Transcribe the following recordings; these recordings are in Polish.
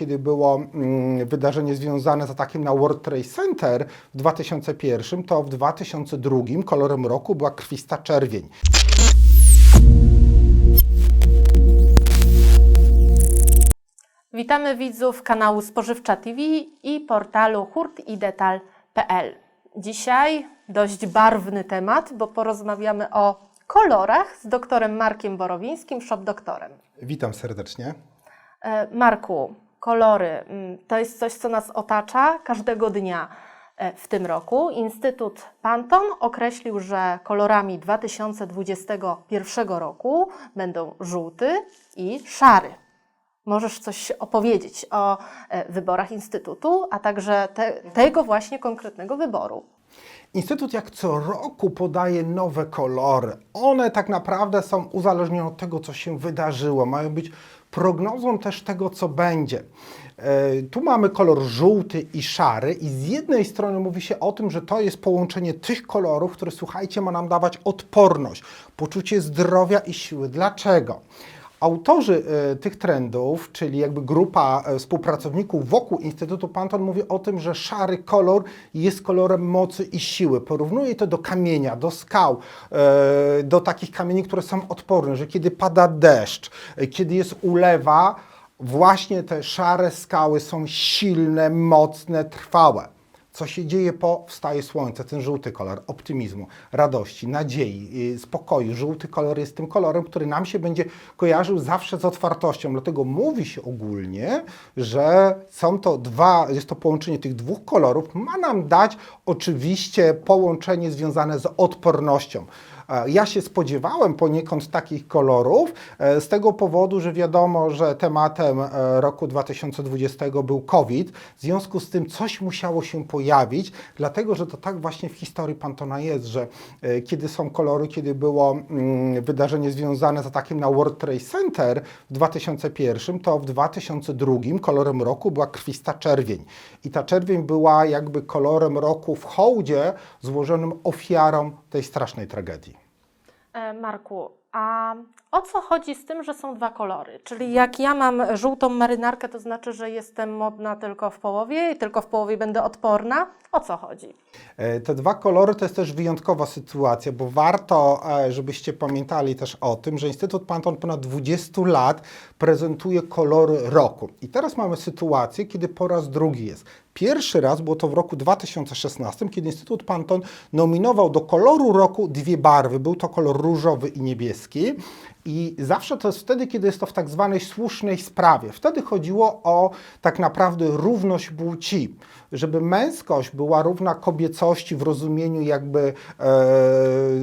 kiedy było mm, wydarzenie związane z atakiem na World Trade Center w 2001, to w 2002 kolorem roku była krwista czerwień. Witamy widzów kanału Spożywcza TV i portalu hurtidetal.pl. Dzisiaj dość barwny temat, bo porozmawiamy o kolorach z doktorem Markiem Borowińskim, shop doktorem. Witam serdecznie. E, Marku, kolory mm, to jest coś, co nas otacza każdego dnia e, w tym roku. Instytut Pantone określił, że kolorami 2021 roku będą żółty i szary. Możesz coś opowiedzieć o e, wyborach Instytutu, a także te, tego właśnie konkretnego wyboru. Instytut jak co roku podaje nowe kolory. One tak naprawdę są uzależnione od tego, co się wydarzyło. Mają być prognozą też tego, co będzie. E, Tu mamy kolor żółty i szary i z jednej strony mówi się o tym, że to jest połączenie tych kolorów, które słuchajcie, ma nam dawać odporność, poczucie zdrowia i siły. Dlaczego? Autorzy e, tych trendów, czyli jakby grupa e, współpracowników wokół Instytutu Pantone mówi o tym, że szary kolor jest kolorem mocy i siły. Porównuje to do kamienia, do skał, e, do takich kamieni, które są odporne, że kiedy pada deszcz, kiedy jest ulewa, właśnie te szare skały są silne, mocne, trwałe. Co się dzieje po wstaje słońce, ten żółty kolor optymizmu, radości, nadziei, yy, spokoju. Żółty kolor jest tym kolorem, który nam się będzie kojarzył zawsze z otwartością. Dlatego mówi się ogólnie, że są to dwa, jest to połączenie tych dwóch kolorów, ma nam dać oczywiście połączenie związane z odpornością. Ja się spodziewałem poniekąd takich kolorów e, z tego powodu, że wiadomo, że tematem e, roku 2020 był COVID. W związku z tym coś musiało się pojawić, dlatego że to tak właśnie w historii Pantona jest, że e, kiedy są kolory, kiedy było mm, wydarzenie związane z atakiem na World Trade Center w 2001, to w 2002 kolorem roku była krwista czerwień. I ta czerwień była jakby kolorem roku w hołdzie złożonym ofiarom tej strasznej tragedii. E, Marku, a o co chodzi z tym, że są dwa kolory? Czyli jak ja mam żółtą marynarkę, to znaczy, że jestem modna tylko w połowie i tylko w połowie będę odporna? O co chodzi? E, Te dwa kolory to jest też wyjątkowa sytuacja, bo warto, e, żebyście pamiętali też o tym, że Instytut Pantone ponad 20 lat prezentuje kolory roku. I teraz mamy sytuację, kiedy po raz drugi jest. Pierwszy raz było to w roku 2016, kiedy Instytut Pantone nominował do koloru roku dwie barwy. Był to kolor różowy i niebieski. I zawsze to jest wtedy, kiedy jest to w tak zwanej słusznej sprawie. Wtedy chodziło o tak naprawdę równość płci, żeby męskość była równa kobiecości w rozumieniu jakby e,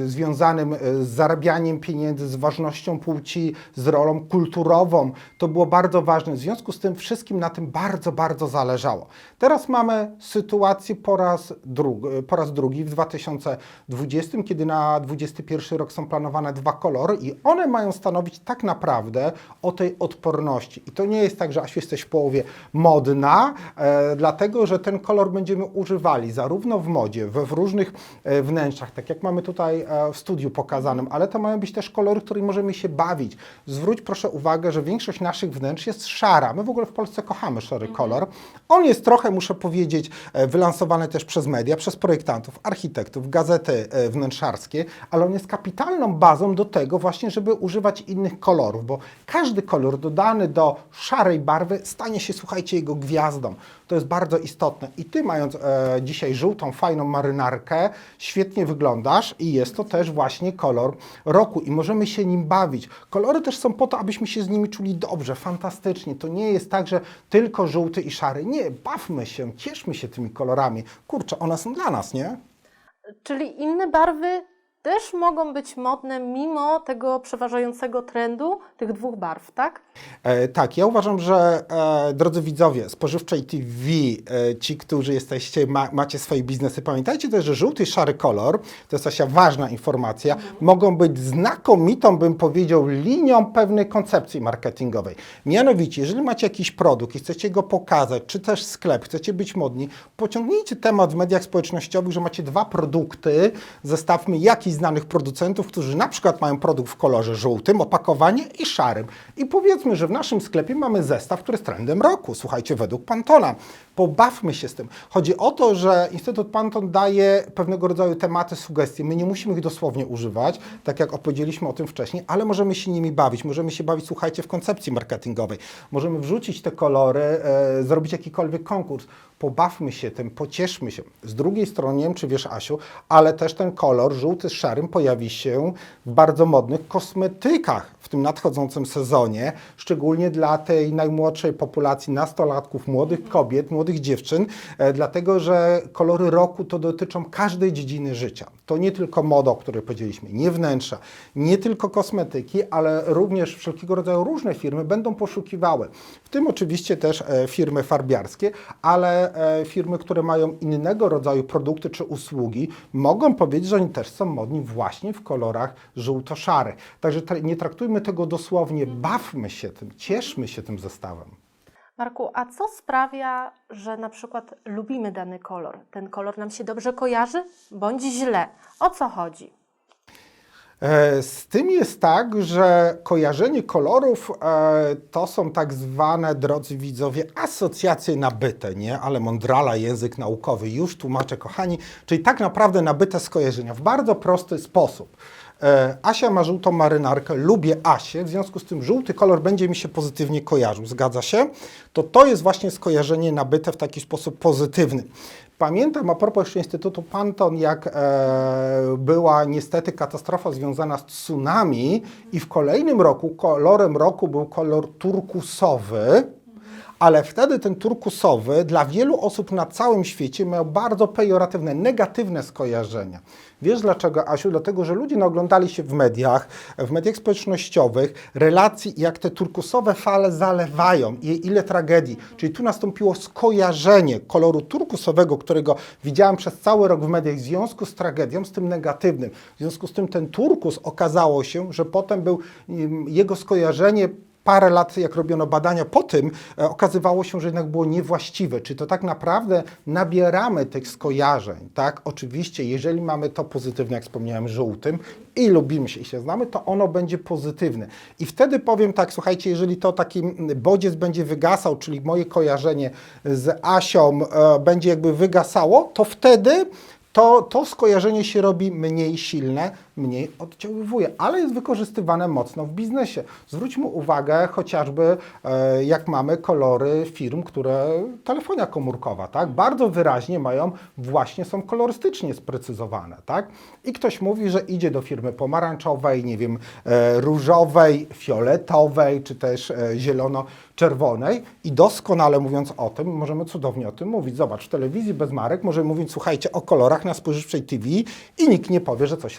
związanym e, z zarabianiem pieniędzy, z ważnością płci, z rolą kulturową. To było bardzo ważne. W związku z tym wszystkim na tym bardzo, bardzo zależało. Teraz mamy sytuację po raz, drug, po raz drugi w 2020, kiedy na 2021 rok są planowane dwa kolory i one mają stanowić tak naprawdę o tej odporności. I to nie jest tak, że Asiu jesteś w połowie modna, e, dlatego że ten kolor będziemy używali zarówno w modzie, we w różnych e, wnętrzach, tak jak mamy tutaj e, w studiu pokazanym, ale to mają być też kolory, którymi możemy się bawić. Zwróć proszę uwagę, że większość naszych wnętrz jest szara. My w ogóle w Polsce kochamy szary kolor. On jest trochę, muszę powiedzieć, e, wylansowany też przez media, przez projektantów, architektów, gazety e, wnętrzarskie, ale on jest kapitalną bazą do tego właśnie, żeby używać innych kolorów, bo każdy kolor dodany do szarej barwy stanie się, słuchajcie, jego gwiazdą. To jest bardzo istotne. I ty, mając e, dzisiaj żółtą, fajną marynarkę, świetnie wyglądasz i jest to też właśnie kolor roku i możemy się nim bawić. Kolory też są po to, abyśmy się z nimi czuli dobrze, fantastycznie. To nie jest tak, że tylko żółty i szary. Nie, bawmy się, cieszmy się tymi kolorami. Kurczę, one są dla nas, nie? Czyli inne barwy też mogą być modne mimo tego przeważającego trendu tych dwóch barw, tak? E, tak, ja uważam, że e, drodzy widzowie, spożywczej TV, e, ci, którzy jesteście, ma, macie swoje biznesy, pamiętajcie też, że żółty i szary kolor, to jest Asia ważna informacja, mogą być znakomitą, bym powiedział, linią pewnej koncepcji marketingowej. Mianowicie, jeżeli macie jakiś produkt i chcecie go pokazać, czy też sklep, chcecie być modni, pociągnijcie temat w mediach społecznościowych, że macie dwa produkty, zestawmy, jaki znanych producentów, którzy na przykład mają produkt w kolorze żółtym, opakowanie i szarym. I powiedzmy, że w naszym sklepie mamy zestaw, który jest trendem roku. Słuchajcie, według Pantona. Pobawmy się z tym. Chodzi o to, że Instytut Panton daje pewnego rodzaju tematy, sugestie. My nie musimy ich dosłownie używać, tak jak opowiedzieliśmy o tym wcześniej, ale możemy się nimi bawić. Możemy się bawić, słuchajcie, w koncepcji marketingowej. Możemy wrzucić te kolory, e, zrobić jakikolwiek konkurs. Pobawmy się tym, pocieszmy się. Z drugiej strony, nie wiem czy wiesz Asiu, ale też ten kolor żółty z szarym pojawi się w bardzo modnych kosmetykach w tym nadchodzącym sezonie, szczególnie dla tej najmłodszej populacji nastolatków, młodych kobiet, młodych dziewczyn, e, dlatego że kolory roku to dotyczą każdej dziedziny życia. To nie tylko moda, o której powiedzieliśmy, nie wnętrza, nie tylko kosmetyki, ale również wszelkiego rodzaju różne firmy będą poszukiwały. W tym oczywiście też e, firmy farbiarskie, ale e, firmy, które mają innego rodzaju produkty czy usługi, mogą powiedzieć, że oni też są modni właśnie w kolorach żółto-szarych. Także nie traktujmy tego dosłownie, bawmy się tym, cieszmy się tym zestawem. Marku, a co sprawia, że na przykład lubimy dany kolor? Ten kolor nam się dobrze kojarzy bądź źle? O co chodzi? E, Z tym jest tak, że kojarzenie kolorów e, to są tak zwane, drodzy widzowie, asocjacje nabyte, nie? Ale mądrala, język naukowy, już tłumaczę, kochani, czyli tak naprawdę nabyte skojarzenia w bardzo prosty sposób. E, Asia ma żółtą marynarkę, lubię Asię, w związku z tym żółty kolor będzie mi się pozytywnie kojarzył, zgadza się? To to jest właśnie skojarzenie nabyte w taki sposób pozytywny. Pamiętam a propos jeszcze Instytutu Panton, jak e, była niestety katastrofa związana z tsunami i w kolejnym roku kolorem roku był kolor turkusowy, ale wtedy ten turkusowy dla wielu osób na całym świecie miał bardzo pejoratywne, negatywne skojarzenia. Wiesz dlaczego, Asiu? Dlatego, że ludzie naoglądali się w mediach, w mediach społecznościowych relacji, jak te turkusowe fale zalewają i ile tragedii. Czyli tu nastąpiło skojarzenie koloru turkusowego, którego widziałem przez cały rok w mediach w związku z tragedią, z tym negatywnym. W związku z tym ten turkus okazało się, że potem był im, jego skojarzenie parę lat, jak robiono badania po tym, e, okazywało się, że jednak było niewłaściwe. Czy to tak naprawdę nabieramy tych skojarzeń, tak? Oczywiście, jeżeli mamy to pozytywne, jak wspomniałem, żółtym i lubimy się i się znamy, to ono będzie pozytywne. I wtedy powiem tak, słuchajcie, jeżeli to taki mm, bodziec będzie wygasał, czyli moje kojarzenie z Asią e, będzie jakby wygasało, to wtedy to, to skojarzenie się robi mniej silne, mniej oddziaływuje, ale jest wykorzystywane mocno w biznesie. Zwróćmy uwagę chociażby, e, jak mamy kolory firm, które telefonia komórkowa, tak? Bardzo wyraźnie mają, właśnie są kolorystycznie sprecyzowane, tak? I ktoś mówi, że idzie do firmy pomarańczowej, nie wiem, e, różowej, fioletowej, czy też e, zielono-czerwonej i doskonale mówiąc o tym, możemy cudownie o tym mówić. Zobacz, w telewizji bez marek możemy mówić, słuchajcie, o kolorach na spożywczej TV i nikt nie powie, że coś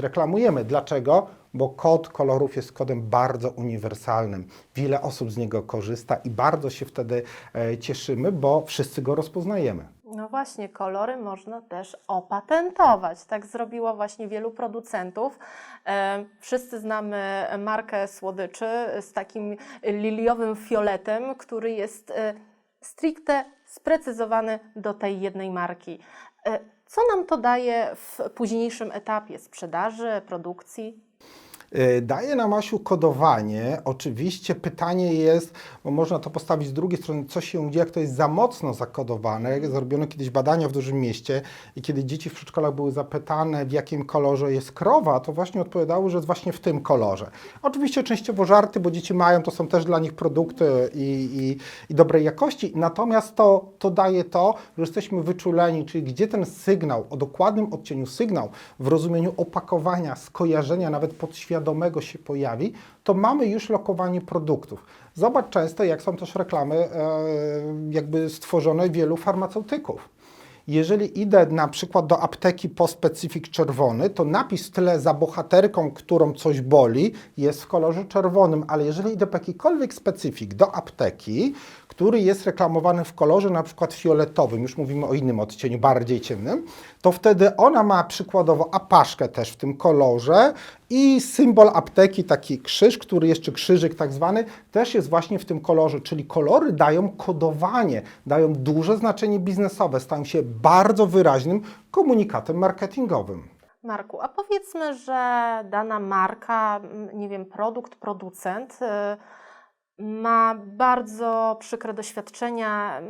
Dlaczego? Bo kod kolorów jest kodem bardzo uniwersalnym. Wiele osób z niego korzysta i bardzo się wtedy e, cieszymy, bo wszyscy go rozpoznajemy. No właśnie, kolory można też opatentować. Tak zrobiło właśnie wielu producentów. E, Wszyscy znamy markę słodyczy z takim liliowym fioletem, który jest e, stricte sprecyzowany do tej jednej marki. Co nam to daje w późniejszym etapie sprzedaży, produkcji? E, Daje nam Asiu kodowanie. Oczywiście pytanie jest, bo można to postawić z drugiej strony, co się dzieje, jak to jest za mocno zakodowane. Zrobiono kiedyś badania w dużym mieście i kiedy dzieci w przedszkolach były zapytane, w jakim kolorze jest krowa, to właśnie odpowiadały, że jest właśnie w tym kolorze. Oczywiście częściowo żarty, bo dzieci mają, to są też dla nich produkty i, i, i dobrej jakości. Natomiast to, to daje to, że jesteśmy wyczuleni, czyli gdzie ten sygnał, o dokładnym odcieniu sygnał w rozumieniu opakowania, skojarzenia, nawet podświadomego się pojawi, to mamy już lokowanie produktów. Zobacz często, jak są też reklamy e, jakby stworzone wielu farmaceutyków. Jeżeli idę na przykład do apteki po specyfik czerwony, to napis w tle za bohaterką, którą coś boli, jest w kolorze czerwonym, ale jeżeli idę po jakikolwiek specyfik do apteki, który jest reklamowany w kolorze na przykład fioletowym, już mówimy o innym odcieniu, bardziej ciemnym, to wtedy ona ma przykładowo apaszkę też w tym kolorze i symbol apteki, taki krzyż, który jeszcze krzyżyk tak zwany, też jest właśnie w tym kolorze, czyli kolory dają kodowanie, dają duże znaczenie biznesowe, stają się bardzo wyraźnym komunikatem marketingowym. Marku, a powiedzmy, że dana marka, m, nie wiem, produkt, producent y, ma bardzo przykre doświadczenia, m,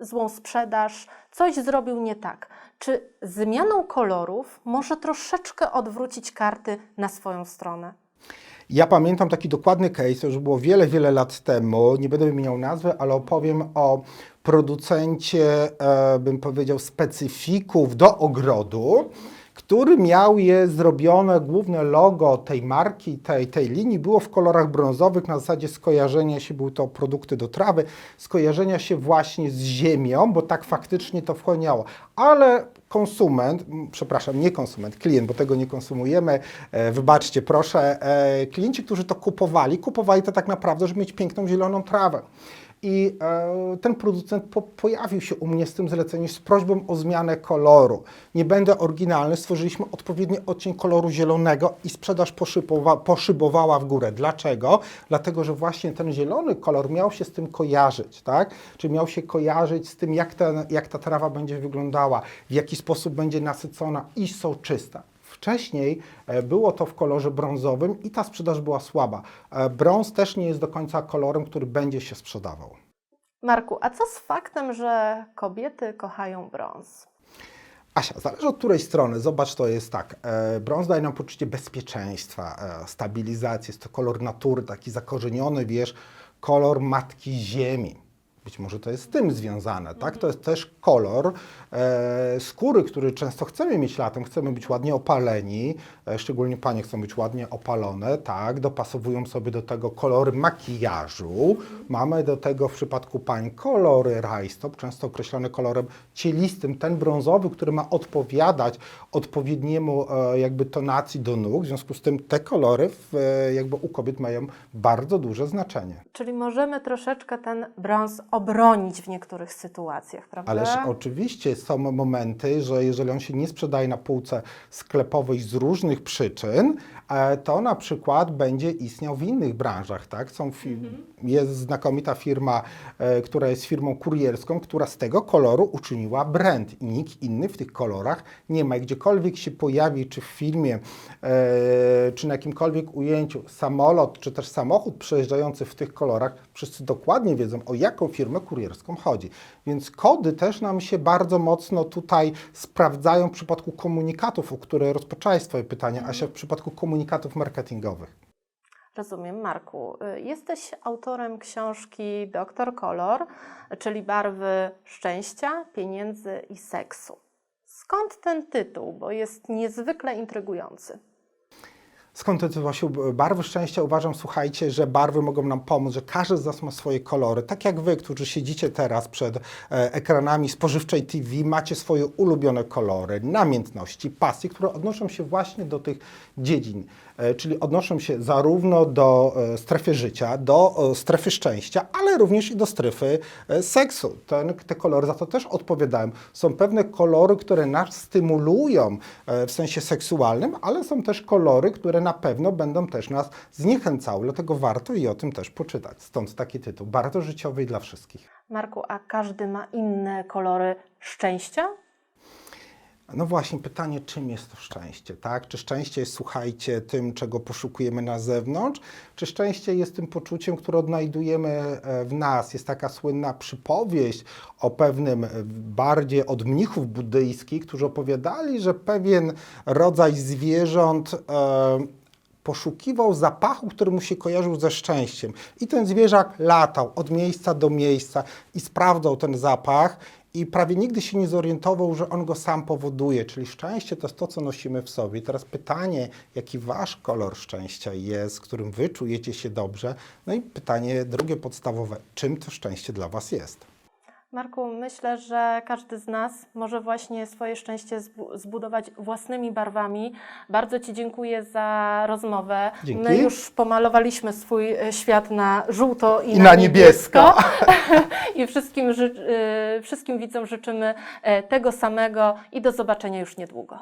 złą sprzedaż, coś zrobił nie tak. Czy zmianą kolorów może troszeczkę odwrócić karty na swoją stronę? Ja pamiętam taki dokładny case, to już było wiele, wiele lat temu. Nie będę wymieniał nazwy, ale opowiem o producencie, e, bym powiedział, specyfików do ogrodu, który miał je zrobione, główne logo tej marki, tej, tej linii było w kolorach brązowych, na zasadzie skojarzenia się, były to produkty do trawy, skojarzenia się właśnie z ziemią, bo tak faktycznie to wchłaniało. Ale konsument, przepraszam, nie konsument, klient, bo tego nie konsumujemy, e, wybaczcie proszę, e, klienci, którzy to kupowali, kupowali to tak naprawdę, żeby mieć piękną zieloną trawę. I e, ten producent po, pojawił się u mnie z tym zleceniem z prośbą o zmianę koloru. Nie będę oryginalny, stworzyliśmy odpowiedni odcień koloru zielonego i sprzedaż poszybowa, poszybowała w górę. Dlaczego? Dlatego, że właśnie ten zielony kolor miał się z tym kojarzyć, tak? Czy miał się kojarzyć z tym, jak, jak ta trawa będzie wyglądała, w jaki sposób będzie nasycona i soczysta. Wcześniej e, było to w kolorze brązowym i ta sprzedaż była słaba. E, Brąz też nie jest do końca kolorem, który będzie się sprzedawał. Marku, a co z faktem, że kobiety kochają brąz? Asia, zależy od której strony. Zobacz, to jest tak. E, brąz daje nam poczucie bezpieczeństwa, stabilizacji. Jest to kolor natury, taki zakorzeniony, wiesz, kolor matki ziemi. Być może to jest z tym związane, tak? To jest też kolor e, skóry, który często chcemy mieć latem. Chcemy być ładnie opaleni, e, szczególnie panie chcą być ładnie opalone, tak? Dopasowują sobie do tego kolory makijażu. Mamy do tego w przypadku pań kolory rajstop, często określone kolorem cielistym, ten brązowy, który ma odpowiadać odpowiedniemu e, jakby tonacji do nóg. W związku z tym te kolory w, e, jakby u kobiet mają bardzo duże znaczenie. Czyli możemy troszeczkę ten brąz obronić w niektórych sytuacjach, prawda? Ależ oczywiście są momenty, że jeżeli on się nie sprzedaje na półce sklepowej z różnych przyczyn, e, to na przykład będzie istniał w innych branżach. Tak? Są fi- Jest znakomita firma, e, która jest firmą kurierską, która z tego koloru uczyniła brand i nikt inny w tych kolorach nie ma. I Gdziekolwiek się pojawi, czy w filmie, e, czy na jakimkolwiek ujęciu samolot, czy też samochód przejeżdżający w tych kolorach, wszyscy dokładnie wiedzą, o jaką firmę kurierską chodzi. Więc kody też nam się bardzo mocno tutaj sprawdzają w przypadku komunikatów, o które rozpoczęłaś swoje pytanie, Asia, w przypadku komunikatów marketingowych. Rozumiem, Marku. Y, Jesteś autorem książki Doktor Kolor, czyli barwy szczęścia, pieniędzy i seksu. Skąd ten tytuł? Bo jest niezwykle intrygujący. Skąd to właśnie barwy szczęścia? Uważam, słuchajcie, że barwy mogą nam pomóc, że każdy z nas ma swoje kolory. Tak jak wy, którzy siedzicie teraz przed e, ekranami spożywczej TV, macie swoje ulubione kolory, namiętności, pasje, które odnoszą się właśnie do tych dziedzin. E, czyli odnoszą się zarówno do e, strefy życia, do e, strefy szczęścia, ale również i do strefy seksu. Ten, te kolory za to też odpowiadają. Są pewne kolory, które nas stymulują w sensie seksualnym, ale są też kolory, które na pewno będą też nas zniechęcały. Dlatego warto i o tym też poczytać. Stąd taki tytuł, bardzo życiowy dla wszystkich. Marku, a każdy ma inne kolory szczęścia? No właśnie, pytanie, czym jest to szczęście, tak? Czy szczęście jest, słuchajcie, tym, czego poszukujemy na zewnątrz, czy szczęście jest tym poczuciem, które odnajdujemy e, w nas? Jest taka słynna przypowieść o pewnym e, bardziej od mnichów buddyjskich, którzy opowiadali, że pewien rodzaj zwierząt e, poszukiwał zapachu, który mu się kojarzył ze szczęściem. I ten zwierzak latał od miejsca do miejsca i sprawdzał ten zapach i prawie nigdy się nie zorientował, że on go sam powoduje. Czyli szczęście to jest to, co nosimy w sobie. Teraz pytanie, jaki wasz kolor szczęścia jest, którym wy czujecie się dobrze? No i pytanie drugie podstawowe, czym to szczęście dla was jest? Marku, myślę, że każdy z nas może właśnie swoje szczęście zbu- zbudować własnymi barwami. Bardzo Ci dziękuję za rozmowę. Dzięki. My już pomalowaliśmy swój e, świat na żółto i, I na niebiesko. I wszystkim, y, wszystkim widzom życzymy e, tego samego i do zobaczenia już niedługo.